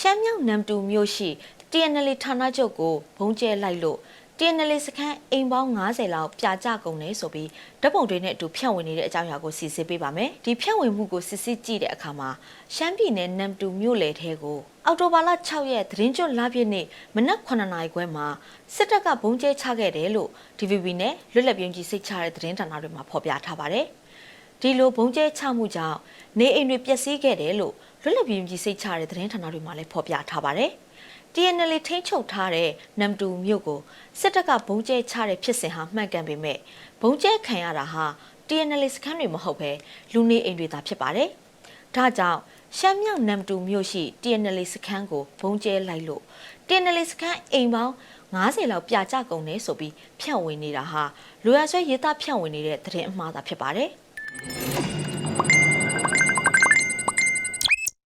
ရှမ်းမြောက်နမ်တူမြို့ရှိ TNL ဌာနချုပ်ကိုဘုံကျဲလိုက်လို့ TNL စခန်းအိမ်ပေါင်း90လောက်ပြာကျကုန်နေဆိုပြီးဓာတ်ပုံတွေနဲ့အတူဖြန့်ဝေနေတဲ့အကြောင်းအရာကိုစီစစ်ပေးပါမယ်ဒီဖြန့်ဝေမှုကိုစစ်စစ်ကြည့်တဲ့အခါမှာရှမ်းပြည်နယ်နမ်တူမြို့လေထဲကိုအော်တိုဘာလ6ရက်သတင်းကျွတ်လပြည့်နေ့မနက်9နာရီခွဲမှာစစ်တပ်ကဘုံကျဲချခဲ့တယ်လို့ DVB နဲ့လွတ်လပ်ပြုံးကြီးစိတ်ချတဲ့သတင်းဌာနတွေမှာဖော်ပြထားပါတယ်ဒီလိုဘုံကျဲချမှုကြောင့်နေအိမ်တွေပျက်စီးခဲ့တယ်လို့ လွတ်လပ်ပြုံးကြီးစိတ်ချတဲ့သတင်းဌာနတွေမှာလည်းဖော်ပြထားပါတယ် TNL ထိန်းချုပ်ထားတဲ့နမ်တူမြို့ကိုစစ်တပ်ကဘုံကျဲချတဲ့ဖြစ်စဉ်ဟာမှန်ကန်ပေမဲ့ဘုံကျဲခံရတာဟာ TNL စခန်းတွေမဟုတ်ပဲလူနေအိမ်တွေသာဖြစ်ပါတယ်။ဒါကြောင့်ရှမ်းမြောက်နမ်တူမြို့ရှိ TNL စခန်းကိုဘုံကျဲလိုက်လို့ TNL စခန်းအိမ်ပေါင်း90လောက်ပြာကျကုန်နေဆိုပြီးဖြန့်ဝေနေတာဟာလူရဆွဲရေးသားဖြန့်ဝေနေတဲ့သတင်းအမှားသာဖြစ်ပါတယ်။